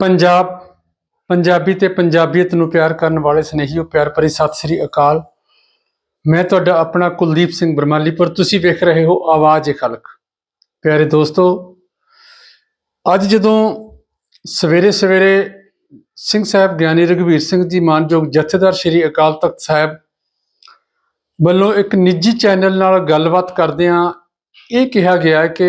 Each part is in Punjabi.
ਪੰਜਾਬ, ਪੰਜਾਬੀ ਤੇ ਪੰਜਾਬੀਅਤ ਨੂੰ ਪਿਆਰ ਕਰਨ ਵਾਲੇ ਸਨੇਹੀਓ, ਪਿਆਰ ਭਰੀ ਸਤਿ ਸ੍ਰੀ ਅਕਾਲ। ਮੈਂ ਤੁਹਾਡਾ ਆਪਣਾ ਕੁਲਦੀਪ ਸਿੰਘ ਬਰਮਾਲੀ ਪਰ ਤੁਸੀਂ ਵੇਖ ਰਹੇ ਹੋ ਆਵਾਜ਼ ਏ ਖਲਕ। ਪਿਆਰੇ ਦੋਸਤੋ, ਅੱਜ ਜਦੋਂ ਸਵੇਰੇ ਸਵੇਰੇ ਸਿੰਘ ਸਾਹਿਬ ਗਿਆਨੀ ਰਘਵੀਰ ਸਿੰਘ ਜੀ ਮਾਨਯੋਗ ਜਥੇਦਾਰ ਸ੍ਰੀ ਅਕਾਲ ਤਖਤ ਸਾਹਿਬ ਵੱਲੋਂ ਇੱਕ ਨਿੱਜੀ ਚੈਨਲ ਨਾਲ ਗੱਲਬਾਤ ਕਰਦਿਆਂ ਇਹ ਕਿਹਾ ਗਿਆ ਕਿ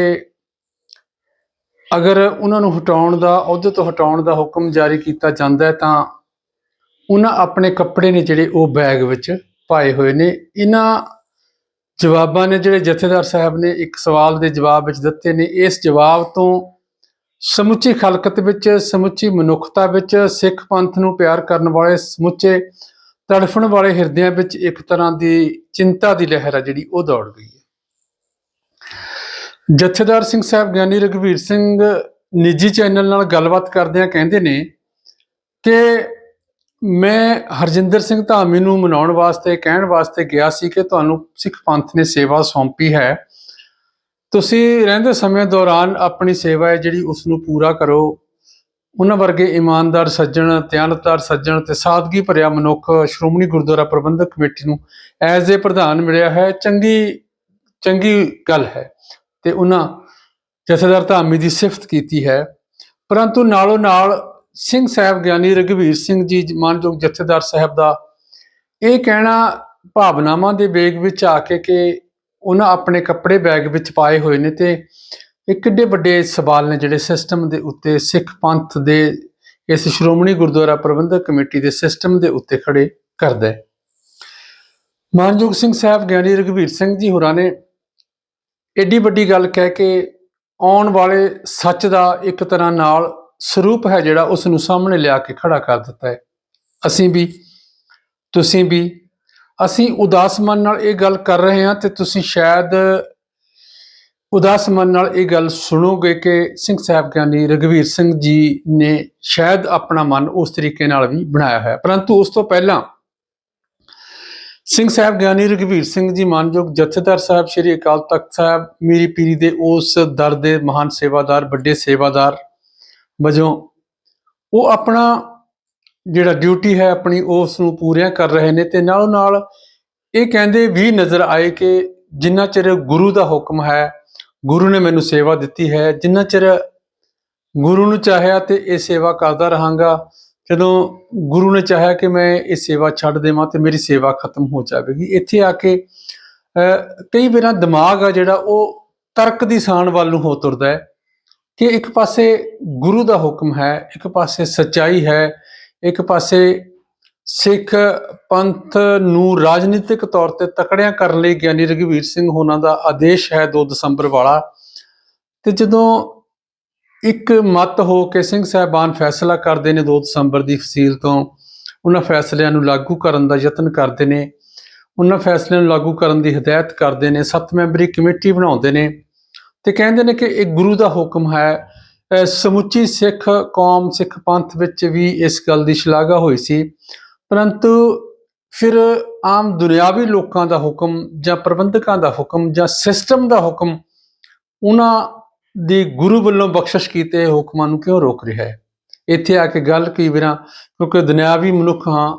ਅਗਰ ਉਹਨਾਂ ਨੂੰ ਹਟਾਉਣ ਦਾ, ਅਹੁਦੇ ਤੋਂ ਹਟਾਉਣ ਦਾ ਹੁਕਮ ਜਾਰੀ ਕੀਤਾ ਜਾਂਦਾ ਹੈ, ਤਾਂ ਉਹਨਾਂ ਆਪਣੇ ਕੱਪੜੇ ਨੇ ਜਿਹੜੇ ਉਹ ਬੈਗ ਵਿੱਚ ਪਾਏ ਹੋਏ ਨੇ। ਇਹਨਾਂ ਜਵਾਬਾਂ ਨੇ, ਜਿਹੜੇ ਜਥੇਦਾਰ ਸਾਹਿਬ ਨੇ ਇੱਕ ਸਵਾਲ ਦੇ ਜਵਾਬ ਵਿੱਚ ਦਿੱਤੇ ਨੇ, ਇਸ ਜਵਾਬ ਤੋਂ ਸਮੁੱਚੀ ਖਲਕਤ ਵਿੱਚ, ਸਮੁੱਚੀ ਮਨੁੱਖਤਾ ਵਿੱਚ, ਸਿੱਖ ਪੰਥ ਨੂੰ ਪਿਆਰ ਕਰਨ ਵਾਲੇ, ਸਮੁੱਚੇ ਤੜਫਣ ਵਾਲੇ ਹਿਰਦਿਆਂ ਵਿੱਚ ਇੱਕ ਤਰ੍ਹਾਂ ਦੀ ਚਿੰਤਾ ਦੀ ਲਹਿਰ ਆ ਜਿਹੜੀ ਉਹ ਦੌੜ ਗਈ ਹੈ। ਜਥੇਦਾਰ ਸਿੰਘ ਸਾਹਿਬ ਗਿਆਨੀ ਰਘਵੀਰ ਸਿੰਘ ਨਿੱਜੀ ਚੈਨਲ ਨਾਲ ਗੱਲਬਾਤ ਕਰਦਿਆਂ ਕਹਿੰਦੇ ਨੇ ਕਿ ਮੈਂ ਹਰਜਿੰਦਰ ਸਿੰਘ ਧਾਮੀ ਨੂੰ ਮਨਾਉਣ ਵਾਸਤੇ, ਕਹਿਣ ਵਾਸਤੇ ਗਿਆ ਸੀ ਕਿ ਤੁਹਾਨੂੰ ਸਿੱਖ ਪੰਥ ਨੇ ਸੇਵਾ ਸੌਂਪੀ ਹੈ। ਤੁਸੀਂ ਰਹਿੰਦੇ ਸਮੇਂ ਦੌਰਾਨ ਆਪਣੀ ਸੇਵਾ ਹੈ ਜਿਹੜੀ ਉਸ ਨੂੰ ਪੂਰਾ ਕਰੋ। ਉਹਨਾਂ ਵਰਗੇ ਇਮਾਨਦਾਰ ਸੱਜਣ ਧਿਆਨਤਦਾਰ ਸੱਜਣ ਤੇ ਸਾਦਗੀ ਭਰਿਆ ਮਨੁੱਖ ਸ਼੍ਰੋਮਣੀ ਗੁਰਦੁਆਰਾ ਪ੍ਰਬੰਧਕ ਕਮੇਟੀ ਨੂੰ ਐਜ਼ ਏ ਪ੍ਰਧਾਨ ਮਿਲਿਆ ਹੈ। ਚੰਗੀ ਚੰਗੀ ਗੱਲ ਹੈ। ਤੇ ਉਹਨਾਂ ਜਥੇਦਾਰ ਧਾਮੀ ਦੀ ਸਿਫਤ ਕੀਤੀ ਹੈ। ਪਰੰਤੂ ਨਾਲੋਂ ਨਾਲ ਸਿੰਘ ਸਾਹਿਬ ਗਿਆਨੀ ਰਘਵੀਰ ਸਿੰਘ ਜੀ ਮਾਨਯੋਗ ਜਥੇਦਾਰ ਸਾਹਿਬ ਦਾ ਇਹ ਕਹਿਣਾ ਭਾਵਨਾਵਾਂ ਦੇ ਵੇਗ ਵਿੱਚ ਆ ਕੇ ਕਿ ਉਹਨਾਂ ਆਪਣੇ ਕੱਪੜੇ ਬੈਗ ਵਿੱਚ ਪਾਏ ਹੋਏ ਨੇ ਤੇ ਇਹ ਕਿੱਡੇ ਵੱਡੇ ਸਵਾਲ ਨੇ ਜਿਹੜੇ ਸਿਸਟਮ ਦੇ ਉੱਤੇ ਸਿੱਖ ਪੰਥ ਦੇ ਇਸ ਸ਼੍ਰੋਮਣੀ ਗੁਰਦੁਆਰਾ ਪ੍ਰਬੰਧਕ ਕਮੇਟੀ ਦੇ ਸਿਸਟਮ ਦੇ ਉੱਤੇ ਖੜੇ ਕਰਦਾ। ਹੈ ਮਾਨਯੋਗ ਸਿੰਘ ਸਾਹਿਬ ਗਿਆਨੀ ਰਘਵੀਰ ਸਿੰਘ ਜੀ ਹੋਰਾਂ ਨੇ ਏਡੀ ਵੱਡੀ ਗੱਲ ਕਹਿ ਕੇ ਆਉਣ ਵਾਲੇ ਸੱਚ ਦਾ ਇੱਕ ਤਰ੍ਹਾਂ ਨਾਲ ਸਰੂਪ ਹੈ ਜਿਹੜਾ ਉਸ ਨੂੰ ਸਾਹਮਣੇ ਲਿਆ ਕੇ ਖੜਾ ਕਰ ਦਿੱਤਾ ਹੈ। ਅਸੀਂ ਵੀ, ਤੁਸੀਂ ਵੀ, ਅਸੀਂ ਉਦਾਸ ਮਨ ਨਾਲ ਇਹ ਗੱਲ ਕਰ ਰਹੇ ਹਾਂ ਤੇ ਤੁਸੀਂ ਸ਼ਾਇਦ ਉਦਾਸ ਮਨ ਨਾਲ ਇਹ ਗੱਲ ਸੁਣੋਗੇ ਕਿ ਸਿੰਘ ਸਾਹਿਬ ਗਿਆਨੀ ਰਘਵੀਰ ਸਿੰਘ ਜੀ ਨੇ ਸ਼ਾਇਦ ਆਪਣਾ ਮਨ ਉਸ ਤਰੀਕੇ ਨਾਲ ਵੀ ਬਣਾਇਆ ਹੈ ਪਰੰਤੂ ਉਸ ਤੋਂ ਪਹਿਲਾਂ ਸਿੰਘ ਸਾਹਿਬ ਗਿਆਨੀ ਰਘਵੀਰ ਸਿੰਘ ਜੀ, ਮਾਨਯੋਗ ਜਥੇਦਾਰ ਸਾਹਿਬ, ਸ੍ਰੀ ਅਕਾਲ ਤਖਤ ਸਾਹਿਬ, ਮੀਰੀ ਪੀਰੀ ਦੇ ਉਸ ਦਰ ਦੇ ਮਹਾਨ ਸੇਵਾਦਾਰ, ਵੱਡੇ ਸੇਵਾਦਾਰ ਵਜੋਂ ਉਹ ਆਪਣਾ ਜਿਹੜਾ ਡਿਊਟੀ ਹੈ, ਆਪਣੀ ਉਸ ਨੂੰ ਪੂਰੀਆਂ ਕਰ ਰਹੇ ਨੇ ਤੇ ਨਾਲੋਂ ਨਾਲ ਇਹ ਕਹਿੰਦੇ ਵੀ ਨਜ਼ਰ ਆਏ ਕਿ ਜਿੰਨਾ ਚਿਰ ਗੁਰੂ ਦਾ ਹੁਕਮ ਹੈ, ਗੁਰੂ ਨੇ ਮੈਨੂੰ ਸੇਵਾ ਦਿੱਤੀ ਹੈ, ਜਿੰਨਾ ਚਿਰ ਗੁਰੂ ਨੂੰ ਚਾਹਿਆ ਤੇ ਇਹ ਸੇਵਾ ਕਰਦਾ ਰਹਾਂਗਾ ਜਦੋਂ ਗੁਰੂ ਨੇ ਚਾਹਿਆ ਕਿ ਮੈਂ ਇਹ ਸੇਵਾ ਛੱਡ ਦੇਵਾਂ ਤੇ ਮੇਰੀ ਸੇਵਾ ਖਤਮ ਹੋ ਜਾਵੇਗੀ, ਇੱਥੇ ਆ ਕੇ ਕਈ ਵਾਰਾਂ ਦਿਮਾਗ ਆ ਜਿਹੜਾ ਉਹ ਤਰਕ ਦੀ ਸਾਣ ਵੱਲ ਨੂੰ ਹੋ ਤੁਰਦਾ ਹੈ ਕਿ ਇੱਕ ਪਾਸੇ ਗੁਰੂ ਦਾ ਹੁਕਮ ਹੈ, ਇੱਕ ਪਾਸੇ ਸੱਚਾਈ ਹੈ, ਇੱਕ ਪਾਸੇ ਸਿੱਖ ਪੰਥ ਨੂੰ ਰਾਜਨੀਤਿਕ ਤੌਰ ਤੇ ਤਕੜਿਆਂ ਕਰਨ ਲਈ ਗਿਆਨੀ ਰਘਵੀਰ ਸਿੰਘ ਹੋਣਾ ਦਾ ਆਦੇਸ਼ ਹੈ 2 ਦਸੰਬਰ ਵਾਲਾ। ਤੇ ਜਦੋਂ ਇੱਕ ਮਤ ਹੋ ਕੇ ਸਿੰਘ ਸਾਹਿਬਾਨ ਫੈਸਲਾ ਕਰਦੇ ਨੇ 2 ਦਸੰਬਰ ਦੀ ਫਸੀਲ ਤੋਂ। ਉਹਨਾਂ ਫੈਸਲਿਆਂ ਨੂੰ ਲਾਗੂ ਕਰਨ ਦਾ ਯਤਨ ਕਰਦੇ ਨੇ। ਉਹਨਾਂ ਫੈਸਲਿਆਂ ਨੂੰ ਲਾਗੂ ਕਰਨ ਦੀ ਹਦਾਇਤ ਕਰਦੇ ਨੇ। ਸੱਤ ਮੈਂਬਰੀ ਕਮੇਟੀ ਬਣਾਉਂਦੇ ਨੇ। ਤੇ ਕਹਿੰਦੇ ਨੇ ਕਿ ਇਹ ਗੁਰੂ ਦਾ ਹੁਕਮ ਹੈ। ਸਮੁੱਚੀ ਸਿੱਖ ਕੌਮ, ਸਿੱਖ ਪੰਥ ਵਿੱਚ ਵੀ ਇਸ ਗੱਲ ਦੀ ਸ਼ਲਾਘਾ ਹੋਈ ਸੀ। ਪਰੰਤੂ ਫਿਰ ਆਮ ਦੁਨਿਆਵੀ ਲੋਕਾਂ ਦਾ ਹੁਕਮ ਜਾਂ ਪ੍ਰਬੰਧਕਾਂ ਦਾ ਹੁਕਮ ਜਾਂ ਸਿਸਟਮ ਦਾ ਹੁਕਮ, ਉਹਨਾਂ ਦੀ ਗੁਰੂ ਵੱਲੋਂ ਬਖਸ਼ਿਸ਼ ਕੀਤੇ ਹੁਕਮਾਂ ਨੂੰ ਕਿਉਂ ਰੋਕ ਰਿਹਾ ਹੈ? ਇੱਥੇ ਆ ਕੇ ਗੱਲ ਕਈ ਵਾਰਾਂ ਕਿਉਂਕਿ ਦੁਨਿਆਵੀ ਮਨੁੱਖ ਹਾਂ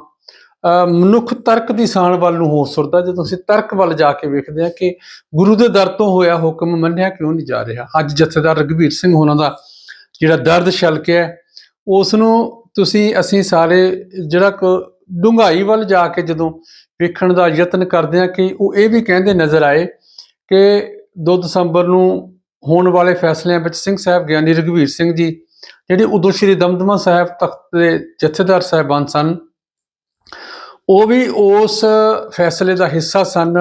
ਅਹ ਮਨੁੱਖ ਤਰਕ ਦੀ ਸਾਣ ਵੱਲ ਨੂੰ ਹੋ ਸੁਰਦਾ ਜਦੋਂ ਅਸੀਂ ਤਰਕ ਵੱਲ ਜਾ ਕੇ ਵੇਖਦੇ ਹਾਂ ਕਿ ਗੁਰੂ ਦੇ ਦਰ ਤੋਂ ਹੋਇਆ ਹੁਕਮ ਮੰਨਿਆ ਕਿਉਂ ਨਹੀਂ ਜਾ ਰਿਹਾ? ਅੱਜ ਜਥੇਦਾਰ ਰਘਵੀਰ ਸਿੰਘ ਹੋਣਾ ਦਾ ਜਿਹੜਾ ਦਰਦ ਛਲਕਿਆ ਹੈ, ਉਸ ਨੂੰ ਤੁਸੀਂ ਅਸੀਂ ਸਾਰੇ ਜਿਹੜਾ ਕੋ ਡੂੰਘਾਈ ਵੱਲ ਜਾ ਕੇ ਜਦੋਂ ਵੇਖਣ ਦਾ ਯਤਨ ਕਰਦੇ ਹਾਂ ਕਿ ਉਹ ਇਹ ਵੀ ਕਹਿੰਦੇ ਨਜ਼ਰ ਆਏ ਕਿ 2 ਦਸੰਬਰ ਨੂੰ ਹੋਣ ਵਾਲੇ ਫੈਸਲਿਆਂ ਵਿੱਚ ਸਿੰਘ ਸਾਹਿਬ ਗਿਆਨੀ ਰਘਵੀਰ ਸਿੰਘ ਜੀ, ਜਿਹੜੇ ਉਦੋਂ ਸ਼੍ਰੀ ਦਮਦਮਾ ਸਾਹਿਬ ਤਖਤ ਦੇ ਜਥੇਦਾਰ ਸਾਹਿਬਾਨ ਸਨ, ਉਹ ਵੀ ਉਸ ਫੈਸਲੇ ਦਾ ਹਿੱਸਾ ਸਨ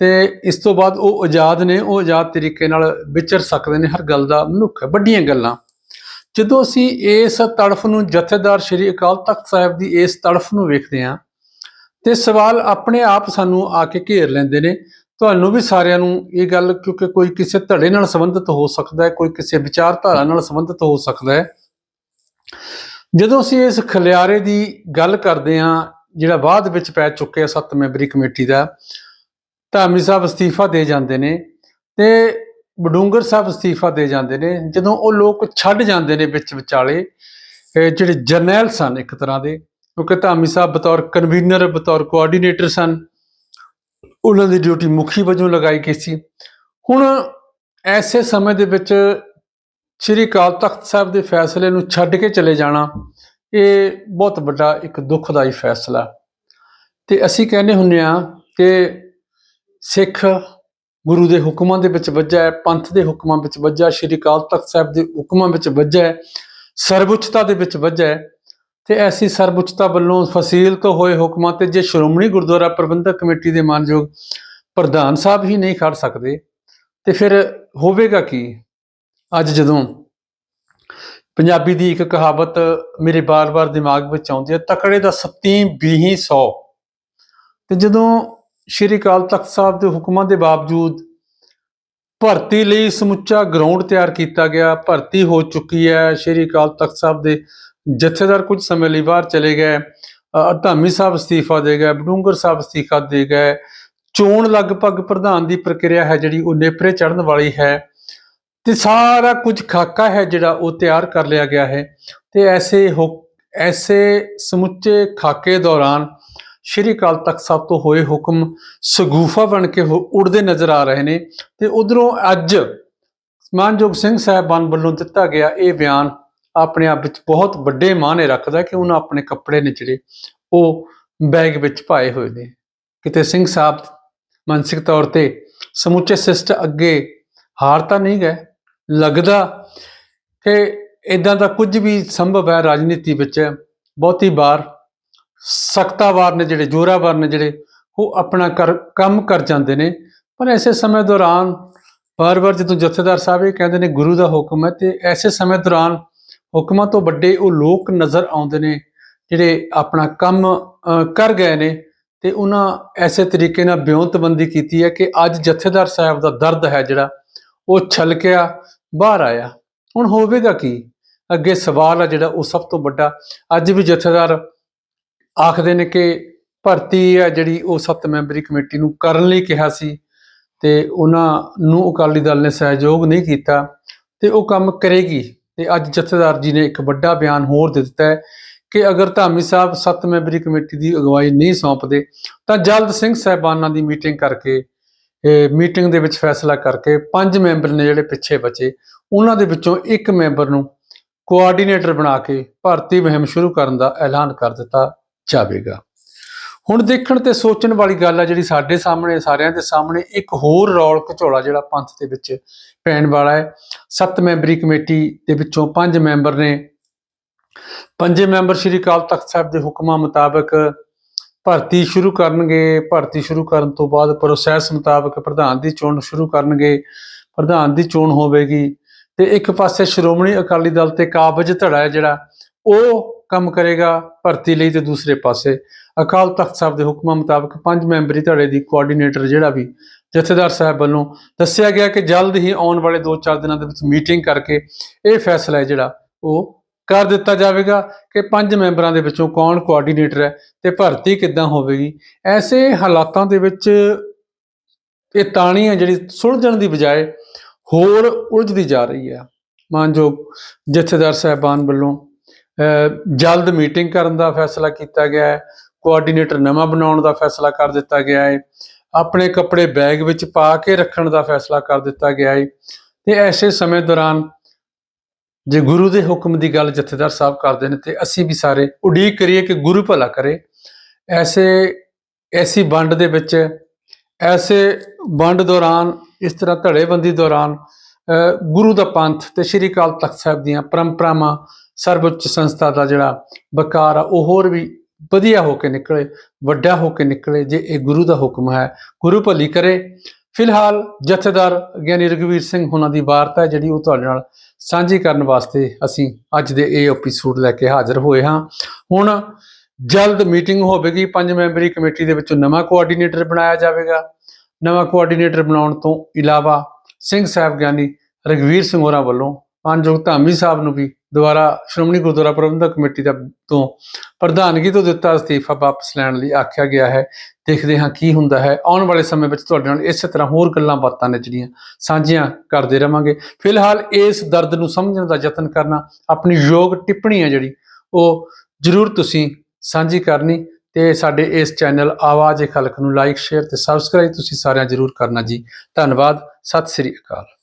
ਤੇ ਇਸ ਤੋਂ ਬਾਅਦ ਉਹ ਆਜ਼ਾਦ ਨੇ, ਉਹ ਆਜ਼ਾਦ ਤਰੀਕੇ ਨਾਲ ਵਿਚਰ ਸਕਦੇ ਨੇ ਹਰ ਗੱਲ ਦਾ ਮਨੁੱਖ ਹੈ, ਵੱਡੀਆਂ ਗੱਲਾਂ। ਜਦੋਂ ਅਸੀਂ ਇਸ ਤੜਫ ਨੂੰ ਜਥੇਦਾਰ ਸ਼੍ਰੀ ਅਕਾਲ ਤਖਤ ਸਾਹਿਬ ਦੀ ਇਸ ਤੜਫ ਨੂੰ ਵੇਖਦੇ ਹਾਂ ਤੇ ਸਵਾਲ ਆਪਣੇ ਆਪ ਸਾਨੂੰ ਆ ਕੇ ਘੇਰ ਲੈਂਦੇ ਨੇ ਤੁਹਾਨੂੰ ਵੀ ਸਾਰਿਆਂ ਨੂੰ ਇਹ ਗੱਲ, ਕਿਉਂਕਿ ਕੋਈ ਕਿਸੇ ਧੜੇ ਨਾਲ ਸੰਬੰਧਿਤ ਹੋ ਸਕਦਾ ਹੈ, ਕੋਈ ਕਿਸੇ ਵਿਚਾਰਧਾਰਾ ਨਾਲ ਸੰਬੰਧਿਤ ਹੋ ਸਕਦਾ ਹੈ। ਜਦੋਂ ਅਸੀਂ ਇਸ ਖਲਿਆਰੇ ਦੀ ਗੱਲ ਕਰਦੇ ਹਾਂ, ਜਿਹੜਾ ਬਾਅਦ ਵਿੱਚ ਪੈ ਚੁੱਕਿਆ ਸੱਤ ਮੈਂਬਰੀ ਕਮੇਟੀ ਦਾ ਧਾਮੀ ਸਾਹਿਬ ਅਸਤੀਫਾ ਦੇ ਜਾਂਦੇ ਨੇ ਤੇ ਬਡੂੰਗਰ ਸਾਹਿਬ ਅਸਤੀਫਾ ਦੇ ਜਾਂਦੇ ਨੇ। ਜਦੋਂ ਉਹ ਲੋਕ ਛੱਡ ਜਾਂਦੇ ਨੇ ਵਿੱਚ ਵਿਚਾਲੇ ਜਿਹੜੇ ਜਰਨੈਲ ਸਨ ਇੱਕ ਤਰ੍ਹਾਂ ਦੇ, ਕਿਉਂਕਿ ਧਾਮੀ ਸਾਹਿਬ ਬਤੌਰ ਕਨਵੀਨਰ ਬਤੌਰ ਕੋਆਰਡੀਨੇਟਰ ਸਨ। ਉਹਨਾਂ ਦੀ ਡਿਊਟੀ ਮੁਖੀ ਵਜੋਂ ਲਗਾਈ ਗਈ ਸੀ। ਹੁਣ ਐਸੇ ਸਮੇਂ ਦੇ ਵਿੱਚ ਸ੍ਰੀ ਅਕਾਲ ਤਖਤ ਸਾਹਿਬ ਦੇ ਫੈਸਲੇ ਨੂੰ ਛੱਡ ਕੇ ਚਲੇ ਜਾਣਾ, ਇਹ ਬਹੁਤ ਵੱਡਾ ਇੱਕ ਦੁਖਦਾਈ ਫੈਸਲਾ। ਤੇ ਅਸੀਂ ਕਹਿੰਦੇ ਹੁੰਨੇ ਆ ਕਿ ਸਿੱਖ ਗੁਰੂ ਦੇ ਹੁਕਮਾਂ ਦੇ ਵਿੱਚ ਵੱਜਾ ਹੈ, ਪੰਥ ਦੇ ਹੁਕਮਾਂ ਵਿੱਚ ਵੱਜਾ ਸ੍ਰੀ ਅਕਾਲ ਤਖਤ ਸਾਹਿਬ ਦੇ ਹੁਕਮਾਂ ਵਿੱਚ ਵੱਜਾ ਹੈ, ਸਰਵਉੱਚਤਾ ਦੇ ਵਿੱਚ ਵੱਜਾ ਹੈ। ਤੇ ਐਸੀ ਸਰਵਉੱਚਤਾ ਵੱਲੋਂ ਫਸੀਲ ਤੋਂ ਹੋਏ ਹੁਕਮਾਂ ਤੇ ਜੇ ਸ਼੍ਰੋਮਣੀ ਗੁਰਦੁਆਰਾ ਪ੍ਰਬੰਧਕ ਕਮੇਟੀ ਦੇ ਮਾਨਯੋਗ ਪ੍ਰਧਾਨ ਸਾਹਿਬ ਹੀ ਨਹੀਂ ਖੜ ਸਕਦੇ, ਤੇ ਫਿਰ ਹੋਵੇਗਾ ਕੀ? ਅੱਜ ਜਦੋਂ ਪੰਜਾਬੀ ਦੀ ਇੱਕ ਕਹਾਵਤ ਮੇਰੇ ਬਾਰ-ਬਾਰ ਦਿਮਾਗ ਵਿੱਚ ਆਉਂਦੀ ਹੈ, ਤਕੜੇ ਦਾ ਸੱਤੀ ਵੀਹੀ 100 ਤੇ ਜਦੋਂ ਸ਼੍ਰੀ ਅਕਾਲ ਤਖਤ ਸਾਹਿਬ ਦੇ ਹੁਕਮਾਂ ਦੇ ਬਾਵਜੂਦ ਭਰਤੀ ਲਈ ਸਮੁੱਚਾ ਗਰਾਊਂਡ ਤਿਆਰ ਕੀਤਾ ਗਿਆ ਭਰਤੀ ਹੋ ਚੁੱਕੀ ਹੈ। ਸ਼੍ਰੀ ਅਕਾਲ ਤਖਤ ਸਾਹਿਬ ਦੇ ਜਥੇਦਾਰ ਕੁਝ ਸਮੇਂ ਲਈ ਬਾਹਰ ਚਲੇ ਗਏ। ਅ, ਧਾਮੀ ਸਾਹਿਬ ਅਸਤੀਫਾ ਦੇ ਗਏ ਬਡੂੰਗਰ ਸਾਹਿਬ ਅਸਤੀਫਾ ਦੇ ਗਏ। ਚੋਣ ਲਗਭਗ ਪ੍ਰਧਾਨ ਦੀ ਪ੍ਰਕਿਰਿਆ ਹੈ ਜਿਹੜੀ ਉਹ ਨੇਪਰੇ ਚੜਨ ਵਾਲੀ ਹੈ। ਤੇ ਸਾਰਾ ਕੁਝ ਖਾਕਾ ਹੈ ਜਿਹੜਾ ਉਹ ਤਿਆਰ ਕਰ ਲਿਆ ਗਿਆ ਹੈ। ਤੇ ਐਸੇ ਹੁਕ- ਐਸੇ ਸਮੁੱਚੇ ਖਾਕੇ ਦੌਰਾਨ ਸ਼੍ਰੀ ਅਕਾਲ ਤਖਤ ਸਾਹਿਬ ਤੋਂ ਹੋਏ ਹੁਕਮ ਸਗੂਫਾ ਬਣ ਕੇ ਹੋ- ਉੜਦੇ ਨਜ਼ਰ ਆ ਰਹੇ ਨੇ ਤੇ ਉਧਰੋਂ ਅੱਜ ਮਾਨਯੋਗ ਸਿੰਘ ਸਾਹਿਬਾਨ ਵੱਲੋਂ ਦਿੱਤਾ ਗਿਆ ਇਹ ਬਿਆਨ ਆਪਣੇ ਆਪ ਵਿੱਚ ਬਹੁਤ ਵੱਡੇ ਮਾਅਨੇ ਰੱਖਦਾ ਕਿ ਉਹਨਾਂ ਆਪਣੇ ਕੱਪੜੇ ਨੇ ਜਿਹੜੇ ਉਹ ਬੈਗ ਵਿੱਚ ਪਾਏ ਹੋਏ ਨੇ। ਕਿਤੇ ਸਿੰਘ ਸਾਹਿਬ ਮਾਨਸਿਕ ਤੌਰ ਤੇ ਸਮੁੱਚੇ ਸਿਸਟ ਅੱਗੇ ਹਾਰ ਤਾਂ ਨਹੀਂ ਗਏ, ਲੱਗਦਾ ਕਿ ਇਦਾਂ ਦਾ ਕੁਝ ਵੀ ਸੰਭਵ ਹੈ ਰਾਜਨੀਤੀ ਵਿੱਚ, ਬਹੁਤੀ ਵਾਰ ਸਖਤਾਵਾਰ ਨੇ ਜਿਹੜੇ, ਜੋਰਾਵਾਰ ਨੇ ਜਿਹੜੇ, ਉਹ ਆਪਣਾ ਕਰ, ਕੰਮ ਕਰ ਜਾਂਦੇ ਨੇ। ਪਰ ਐਸੇ ਸਮੇਂ ਦੌਰਾਨ ਵਾਰ-ਵਾਰ ਜਦੋਂ ਜਥੇਦਾਰ ਸਾਹਿਬ ਇਹ ਕਹਿੰਦੇ ਨੇ ਗੁਰੂ ਦਾ ਹੁਕਮ ਹੈ ਤੇ ਐਸੇ ਸਮੇਂ ਦੌਰਾਨ ਹੁਕਮਾਂ ਤੋਂ ਵੱਡੇ ਉਹ ਲੋਕ ਨਜ਼ਰ ਆਉਂਦੇ ਨੇ, ਜਿਹੜੇ ਆਪਣਾ ਕੰਮ ਕਰ ਗਏ ਨੇ ਤੇ ਉਹਨਾਂ ਐਸੇ ਤਰੀਕੇ ਨਾਲ ਬਿਉਂਤਬੰਦੀ ਕੀਤੀ ਹੈ ਕਿ ਅੱਜ ਜਥੇਦਾਰ ਸਾਹਿਬ ਦਾ ਦਰਦ ਹੈ ਜਿਹੜਾ, ਉਹ ਛਲਕਿਆ, ਬਾਹਰ ਆਇਆ। ਹੁਣ ਹੋਵੇਗਾ ਕੀ? ਅੱਗੇ ਸਵਾਲ ਆ ਜਿਹੜਾ ਉਹ ਸਭ ਤੋਂ ਵੱਡਾ। ਅੱਜ ਵੀ ਜਥੇਦਾਰ ਆਖਦੇ ਨੇ ਕਿ ਭਰਤੀ ਹੈ ਜਿਹੜੀ ਉਹ ਸੱਤ ਮੈਂਬਰੀ ਕਮੇਟੀ ਨੂੰ ਕਰਨ ਲਈ ਕਿਹਾ ਸੀ ਤੇ ਉਹਨਾਂ ਨੂੰ ਅਕਾਲੀ ਦਲ ਨੇ ਸਹਿਯੋਗ ਨਹੀਂ ਕੀਤਾ ਤੇ ਉਹ ਕੰਮ ਕਰੇਗੀ। ਤੇ ਅੱਜ ਜਥੇਦਾਰ ਜੀ ਨੇ ਇੱਕ ਵੱਡਾ ਬਿਆਨ ਹੋਰ ਦੇ ਦਿੱਤਾ ਹੈ ਕਿ ਅਗਰ ਧਾਮੀ ਸਾਹਿਬ ਸੱਤ ਮੈਂਬਰੀ ਕਮੇਟੀ ਦੀ ਅਗਵਾਈ ਨਹੀਂ ਸੌਂਪਦੇ ਤਾਂ ਜਲਦ ਸਿੰਘ ਸਾਹਿਬਾਨਾਂ ਦੀ ਮੀਟਿੰਗ ਕਰਕੇ ਮੀਟਿੰਗ ਦੇ ਵਿੱਚ ਫੈਸਲਾ ਕਰਕੇ ਪੰਜ ਮੈਂਬਰ ਨੇ ਜਿਹੜੇ ਪਿੱਛੇ ਬਚੇ, ਉਹਨਾਂ ਦੇ ਵਿੱਚੋਂ ਇੱਕ ਮੈਂਬਰ ਨੂੰ ਕੋਆਰਡੀਨੇਟਰ ਬਣਾ ਕੇ ਭਰਤੀ ਮੁਹਿੰਮ ਸ਼ੁਰੂ ਕਰਨ ਦਾ ਐਲਾਨ ਕਰ ਦਿੱਤਾ। ਜਾਵੇਗਾ। ਹੁਣ ਦੇਖਣ ਤੇ ਸੋਚਣ ਵਾਲੀ ਗੱਲ ਹੈ ਜਿਹੜੀ ਸਾਡੇ ਸਾਹਮਣੇ, ਸਾਰਿਆਂ ਦੇ ਸਾਹਮਣੇ, ਇੱਕ ਹੋਰ ਰੌਲ ਘਚੋਲਾ ਜਿਹੜਾ ਪੰਥ ਦੇ ਵਿੱਚ ਪੈਣ ਵਾਲਾ ਹੈ। ਸੱਤ ਮੈਂਬਰੀ ਕਮੇਟੀ ਦੇ ਵਿੱਚੋਂ ਪੰਜ ਮੈਂਬਰ ਨੇ। ਪੰਜੇ ਮੈਂਬਰ ਸ੍ਰੀ ਅਕਾਲ ਤਖਤ ਸਾਹਿਬ ਦੇ ਹੁਕਮਾਂ ਮੁਤਾਬਕ ਭਰਤੀ ਸ਼ੁਰੂ ਕਰਨਗੇ। ਭਰਤੀ ਸ਼ੁਰੂ ਕਰਨ ਤੋਂ ਬਾਅਦ ਪ੍ਰੋਸੈਸ ਮੁਤਾਬਕ ਪ੍ਰਧਾਨ ਦੀ ਚੋਣ ਸ਼ੁਰੂ ਕਰਨਗੇ। ਪ੍ਰਧਾਨ ਦੀ ਚੋਣ ਹੋਵੇਗੀ। ਤੇ ਇੱਕ ਪਾਸੇ ਸ਼੍ਰੋਮਣੀ ਅਕਾਲੀ ਦਲ ਤੇ ਕਾਬਜ ਧੜਾ ਹੈ ਜਿਹੜਾ, ਉਹ ਕੰਮ ਕਰੇਗਾ ਭਰਤੀ ਲਈ ਤੇ ਦੂਸਰੇ ਪਾਸੇ। ਅਕਾਲ ਤਖਤ ਸਾਹਿਬ ਦੇ ਹੁਕਮਾਂ ਮੁਤਾਬਕ ਪੰਜ ਮੈਂਬਰੀ ਧੜੇ ਦੀ ਕੋਆਰਡੀਨੇਟਰ ਜਿਹੜਾ ਵੀ ਜਥੇਦਾਰ ਸਾਹਿਬ ਵੱਲੋਂ ਦੱਸਿਆ ਗਿਆ ਕਿ ਜਲਦ ਹੀ ਆਉਣ ਵਾਲੇ 2-4 ਦਿਨਾਂ ਦੇ ਵਿੱਚ ਮੀਟਿੰਗ ਕਰਕੇ ਇਹ ਫੈਸਲਾ ਹੈ ਜਿਹੜਾ ਉਹ ਕਰ ਦਿੱਤਾ ਜਾਵੇਗਾ ਕਿ ਪੰਜ ਮੈਂਬਰਾਂ ਦੇ ਵਿੱਚੋਂ ਕੌਣ ਕੋਆਰਡੀਨੇਟਰ ਹੈ ਤੇ ਭਰਤੀ ਕਿੱਦਾਂ ਹੋਵੇਗੀ। ਐਸੇ ਹਾਲਾਤਾਂ ਦੇ ਵਿੱਚ ਇਹ ਤਾਣੀ ਹੈ ਜਿਹੜੀ ਸੁਲਝਣ ਦੀ ਬਜਾਏ ਹੋਰ ਉਲਝਦੀ ਜਾ ਰਹੀ ਹੈ। ਮਾਨਯੋਗ ਜਥੇਦਾਰ ਸਾਹਿਬਾਨ ਵੱਲੋਂ ਜਲਦ ਮੀਟਿੰਗ ਕਰਨ ਦਾ ਫੈਸਲਾ ਕੀਤਾ ਗਿਆ ਹੈ ਕੋਆਰਡੀਨੇਟਰ ਨਵਾਂ ਬਣਾਉਣ ਦਾ ਫੈਸਲਾ ਕਰ ਦਿੱਤਾ ਗਿਆ ਹੈ, ਆਪਣੇ ਕੱਪੜੇ ਬੈਗ ਵਿੱਚ ਪਾ ਕੇ ਰੱਖਣ ਦਾ ਫੈਸਲਾ ਕਰ ਦਿੱਤਾ ਗਿਆ ਹੈ ਤੇ ਐਸੇ ਸਮੇਂ ਦੌਰਾਨ ਜੇ ਗੁਰੂ ਦੇ ਹੁਕਮ ਦੀ ਗੱਲ ਜਥੇਦਾਰ ਸਾਹਿਬ ਕਰਦੇ ਨੇ ਤੇ ਅਸੀਂ ਵੀ ਸਾਰੇ ਉਡੀਕ ਕਰੀਏ ਕਿ ਗੁਰੂ ਭਲਾ ਕਰੇ। ਐਸੇ, ਐਸੀ ਵੰਡ ਦੇ ਵਿੱਚ, ਐਸੇ ਵੰਡ ਦੌਰਾਨ, ਇਸ ਤਰ੍ਹਾਂ ਧੜੇਬੰਦੀ ਦੌਰਾਨ ਗੁਰੂ ਦਾ ਪੰਥ ਤੇ ਸ੍ਰੀ ਅਕਾਲ ਤਖਤ ਸਾਹਿਬ ਦੀਆਂ ਪਰੰਪਰਾਵਾਂ ਸਰਵਉੱਚ ਸੰਸਥਾ ਦਾ ਜਿਹੜਾ ਵਕਾਰ ਆ, ਉਹ ਹੋਰ ਵੀ ਵਧੀਆ ਹੋ ਕੇ ਨਿਕਲੇ, ਵੱਡਾ ਹੋ ਕੇ ਨਿਕਲੇ ਜੇ ਇਹ ਗੁਰੂ ਦਾ ਹੁਕਮ ਹੈ। ਗੁਰੂ ਭਲੀ ਕਰੇ। ਫਿਲਹਾਲ ਜਥੇਦਾਰ ਗਿਆਨੀ ਰਘਵੀਰ ਸਿੰਘ ਹੁਣਾਂ ਦੀ ਵਾਰਤਾ ਹੈ ਜਿਹੜੀ ਉਹ ਤੁਹਾਡੇ ਨਾਲ ਸਾਂਝੀ ਕਰਨ ਵਾਸਤੇ ਅਸੀਂ ਅੱਜ ਦੇ ਇਹ ਐਪੀਸੋਡ ਲੈ ਕੇ ਹਾਜ਼ਰ ਹੋਏ ਹਾਂ। ਹੁਣ ਜਲਦ ਮੀਟਿੰਗ ਹੋਵੇਗੀ। ਪੰਜ ਮੈਂਬਰੀ ਕਮੇਟੀ ਦੇ ਵਿੱਚੋਂ ਨਵਾਂ ਕੋਆਰਡੀਨੇਟਰ ਬਣਾਇਆ ਜਾਵੇਗਾ। ਨਵਾਂ ਕੋਆਰਡੀਨੇਟਰ ਬਣਾਉਣ ਤੋਂ ਇਲਾਵਾ ਸਿੰਘ ਸਾਹਿਬ ਗਿਆਨੀ ਰਘਵੀਰ ਸਿੰਘ ਹੋਰਾਂ ਵੱਲੋਂ ਮਾਨਯੋਗ ਧਾਮੀ ਸਾਹਿਬ ਨੂੰ ਵੀ ਦੁਬਾਰਾ ਸ਼੍ਰੋਮਣੀ ਗੁਰਦੁਆਰਾ ਪ੍ਰਬੰਧਕ ਕਮੇਟੀ ਦਾ ਤੋਂ ਪ੍ਰਧਾਨਗੀ ਤੋਂ ਦਿੱਤਾ ਅਸਤੀਫਾ ਵਾਪਸ ਲੈਣ ਲਈ ਆਖਿਆ ਗਿਆ ਹੈ। ਦੇਖਦੇ ਹਾਂ ਕੀ ਹੁੰਦਾ ਹੈ। ਆਉਣ ਵਾਲੇ ਸਮੇਂ ਵਿੱਚ ਤੁਹਾਡੇ ਨਾਲ ਇਸੇ ਤਰ੍ਹਾਂ ਹੋਰ ਗੱਲਾਂ ਬਾਤਾਂ ਨੇ ਜਿਹੜੀਆਂ ਸਾਂਝੀਆਂ ਕਰਦੇ ਰਵਾਂਗੇ। ਫਿਲਹਾਲ ਇਸ ਦਰਦ ਨੂੰ ਸਮਝਣ ਦਾ ਯਤਨ ਕਰਨਾ ਆਪਣੀ ਯੋਗ ਟਿੱਪਣੀ ਹੈ ਜਿਹੜੀ। ਉਹ ਜਰੂਰ ਤੁਸੀਂ ਸਾਂਝੀ ਕਰਨੀ। ਤੇ ਸਾਡੇ ਇਸ ਚੈਨਲ ਆਵਾਜ਼ ਏ ਖਲਕ ਨੂੰ ਲਾਈਕ, ਸ਼ੇਅਰ ਤੇ ਸਬਸਕ੍ਰਾਈਬ ਤੁਸੀਂ ਸਾਰਿਆਂ ਜਰੂਰ ਕਰਨਾ ਜੀ। ਧੰਨਵਾਦ, ਸਤਿ ਸ੍ਰੀ ਅਕਾਲ।